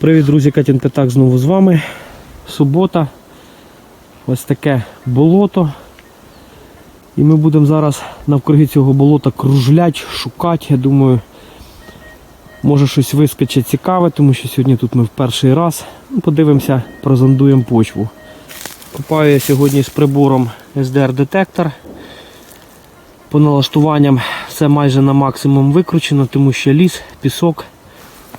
Привіт, друзі, Катін П'ятак знову з вами. Субота. Ось таке болото. І ми будемо зараз навкруги цього болота кружлять, шукати. Я думаю, може щось вискочить цікаве, тому що сьогодні тут ми в перший раз. Ну, Подивимося, прозондуємо почву. Копаю я сьогодні з прибором SDR-детектор. По налаштуванням все майже на максимум викручено, тому що ліс, пісок.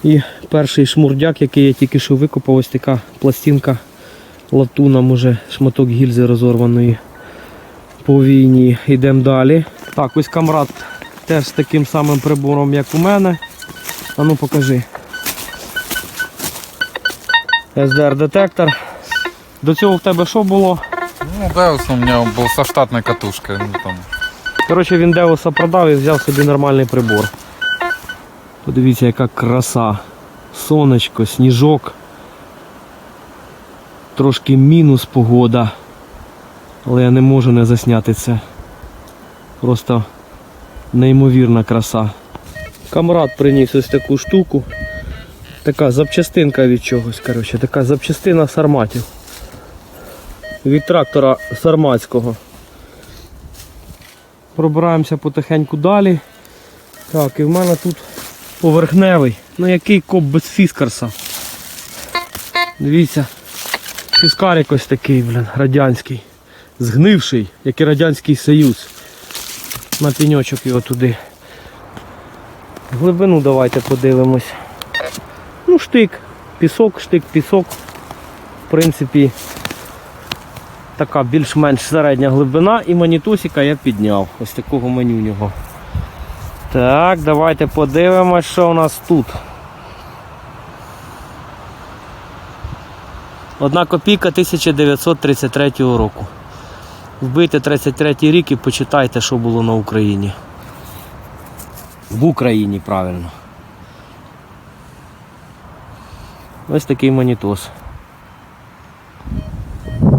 І перший шмурдяк, який я тільки що викопав, ось така пластинка латуна, може шматок гільзи розорваної по війні. Йдемо далі. Так, ось камрад теж з таким самим прибором, як у мене. А ну покажи. SDR-детектор. До цього в тебе що було? Ну, Деус у он был со штатной катушкой. Ну, там. Коротше, він Деуса продав і взяв собі нормальний прибор. Подивіться, яка краса. Сонечко, сніжок. Трошки мінус погода. Але я не можу не засняти це. Просто неймовірна краса. Камрад приніс ось таку штуку. Така запчастинка від чогось. Коротше, така запчастина сарматів. Від трактора сарматського. Пробираємося потихеньку далі. Так, і в мене тут поверхневий. Ну який коп без фіскарса. Дивіться. Фіскарик ось такий, блін, радянський. Згнивший, як і Радянський Союз. На піньочок його туди. Глибину давайте подивимось. Ну, штик, пісок, штик, пісок. В принципі, така більш-менш середня глибина і манітосика я підняв. Ось такого меню нього. Так, давайте подивимось, що у нас тут. Одна копійка 1933 року. Вбийте 33 рік і почитайте, що було на Україні. В Україні, правильно. Ось такий манітос.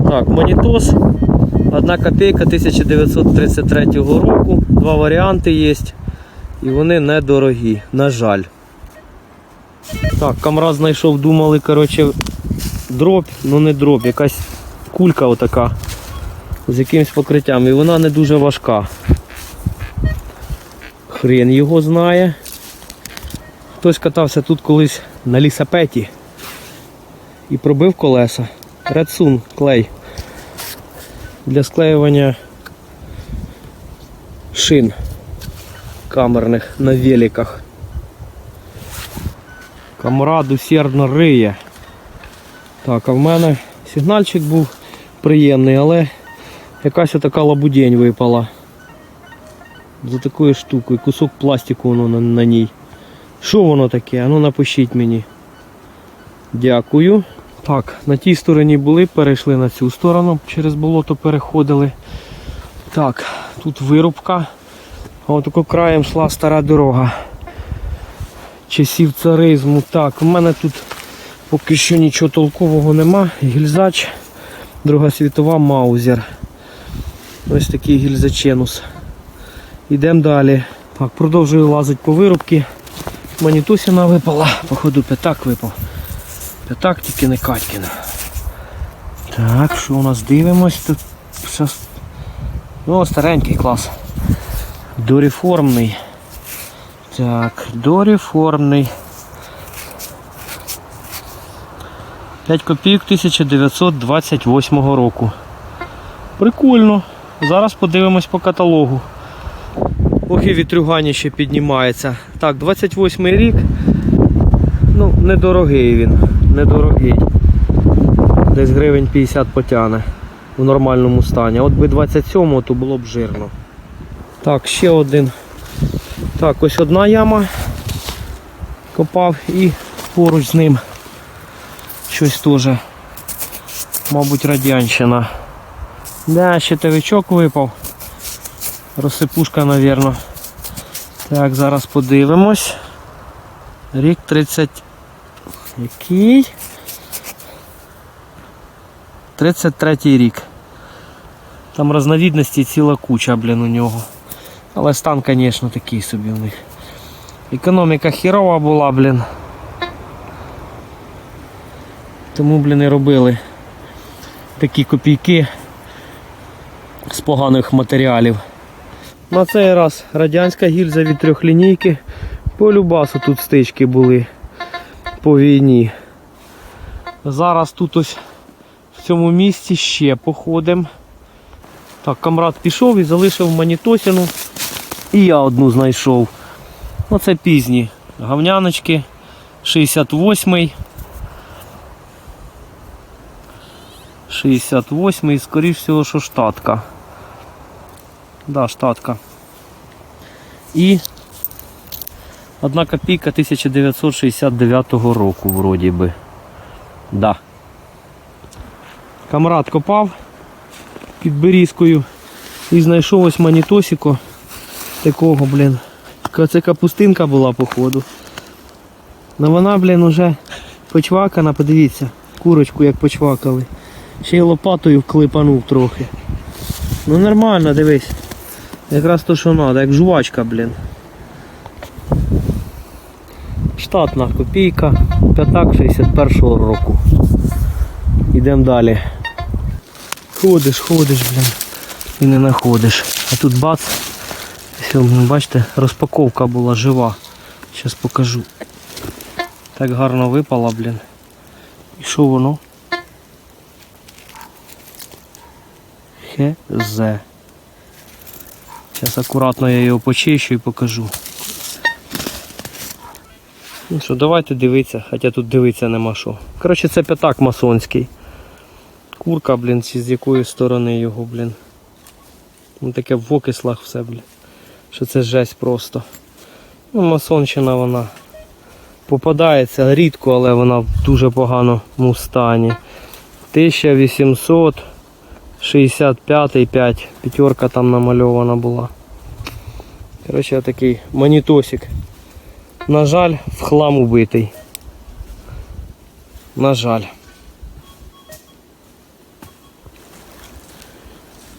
Так, монітос. Одна копійка 1933 року. Два варіанти є. І вони недорогі, на жаль. Так, камрад знайшов, думали, коротше, дроб, ну не дроб, якась кулька отака з якимось покриттям. І вона не дуже важка. Хрен його знає. Хтось катався тут колись на лісапеті і пробив колеса. Редсун клей для склеювання шин камерних на великах. Камрад усердно риє. Так, а в мене сигнальчик був приємний, але якась отака лабудень випала. За такою штукою, кусок пластику воно на, на ній. Що воно таке? А ну напишіть мені. Дякую. Так, на тій стороні були, перейшли на цю сторону, через болото переходили. Так, тут вирубка. А от тако краєм йшла стара дорога. Часів царизму. Так, у мене тут поки що нічого толкового нема. Гільзач, Друга світова маузер. Ось такий гільзаченус. Йдемо далі. Так, продовжую лазити по вирубці. Манітусіна випала, походу п'ятак випав. П'ятак тільки не Катькін. Так, що у нас дивимось? Тут щас... О, старенький клас. Доріформний. Так, доріформний. 5 копійок 1928 року. Прикольно. Зараз подивимось по каталогу. Ох і вітрюгані ще піднімається. Так, 28 рік. Ну, недорогий він. Недорогий. Десь гривень 50 потягне у нормальному стані. От би 27-го, то було б жирно. Так, ще один. Так, ось одна яма копав і поруч з ним щось теж, мабуть, радянщина. Да, щитовичок випав. Розсипушка, мабуть. Так, зараз подивимось. Рік 30. Який? 33 рік. Там розновідності ціла куча, блін, у нього. Але стан, звісно, такий собі у них. Економіка хірова була, блін. Тому, блін, і робили такі копійки з поганих матеріалів. На цей раз радянська гільза від трьохлінійки. По любасу тут стички були по війні. Зараз тут ось в цьому місці ще походимо. Так, камрад пішов і залишив манітосіну. І я одну знайшов. Оце пізні гавняночки. 68-й. 68-й, скоріш всього, що штатка. Да, штатка. І одна копійка 1969 року, вроді би. Да. Камрад копав під берізкою і знайшов ось манітосіко такого, блін. Це капустинка була, походу. Ну вона, блін, уже почвакана, подивіться, курочку як почвакали. Ще й лопатою вклипанув трохи. Ну нормально, дивись. Якраз то, що треба, як жувачка, блін. Штатна копійка, п'ятак 61-го року. Йдемо далі. Ходиш, ходиш, блін. І не знаходиш. А тут бац. Бачите, розпаковка була жива. Зараз покажу. Так гарно випала, блін. І що воно? Хз. Зараз акуратно я його почищу і покажу. Ну що, давайте дивитися, хоча тут дивитися нема що. Коротше, це п'ятак масонський. Курка, блін, з якої сторони його, блін. Ну таке в окислах все, блін. Що це жесть просто. Ну, масонщина вона попадається рідко, але вона в дуже поганому стані. 1865 5. П'ятерка там намальована була. Коротше, такий манітосик. На жаль, в хлам убитий. На жаль.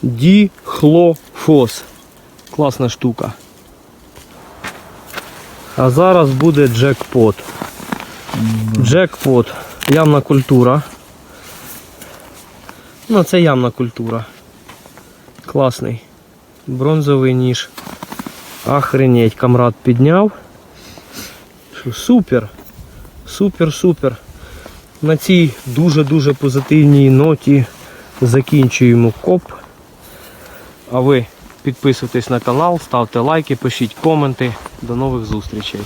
Діхлофос. Класна штука. А зараз буде джекпот. Джекпот. Ямна культура. Ну, це ямна культура. Класний. Бронзовий ніж. Охренеть, камрад підняв. Супер. Супер, супер. На цій дуже-дуже позитивній ноті закінчуємо коп. А ви підписуйтесь на канал, ставте лайки, пишіть коменти. До нових зустрічей.